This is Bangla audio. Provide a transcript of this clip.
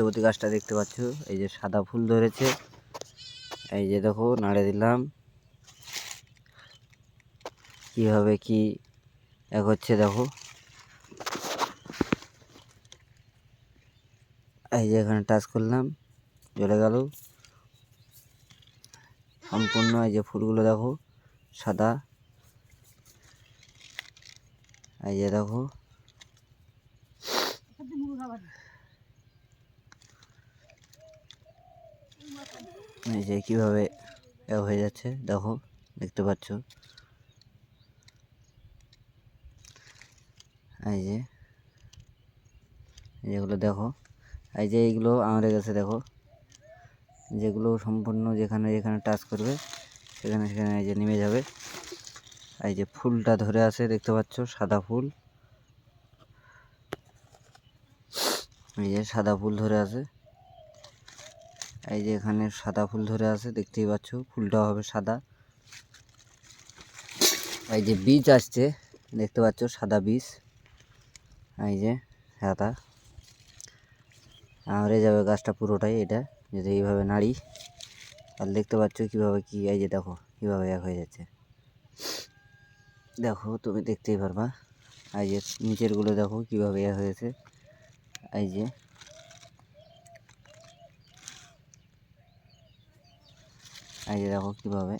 সূর্যবতী গাছটা দেখতে পাচ্ছ। এই যে সাদা ফুল ধরেছে। এই যে দেখো, নাড়ে দিলাম। কীভাবে কি এক হচ্ছে দেখো। এই যে এখানে টাচ করলাম, জ্বলে গেল। সম্পূর্ণ এই যে ফুলগুলো দেখো, সাদা। এই যে দেখো। এই যে কীভাবে হয়ে যাচ্ছে, দেখো, দেখতে পাচ্ছ? এই যে যেগুলো দেখো, এই যে এইগুলো আমাদের কাছে দেখো, যেগুলো সম্পূর্ণ যেখানে যেখানে টাচ করবে, সেখানে সেখানে এই যে নেমে যাবে। এই যে ফুলটা ধরে আছে, দেখতে পাচ্ছ, সাদা ফুল। এই যে সাদা ফুল ধরে আছে। এই যে এখানে সাদা ফুল ধরে আছে, দেখতেই পাচ্ছ ফুলটা হবে সাদা। এই যে বীজ আসছে, দেখতে পাচ্ছ, সাদা বীজ। এই যে সাদা। আমরে যাবে গাছটা পুরোটাই এটা, যদি এইভাবে নাড়ি আর দেখতে পাচ্ছ কীভাবে কি, এই যে দেখো, কীভাবে এক হয়ে যাচ্ছে। দেখো, তুমি দেখতেই পারবা। এই যে নিচেরগুলো দেখো, কীভাবে এক হয়েছে। এই যে এই যে দেখো কীভাবে।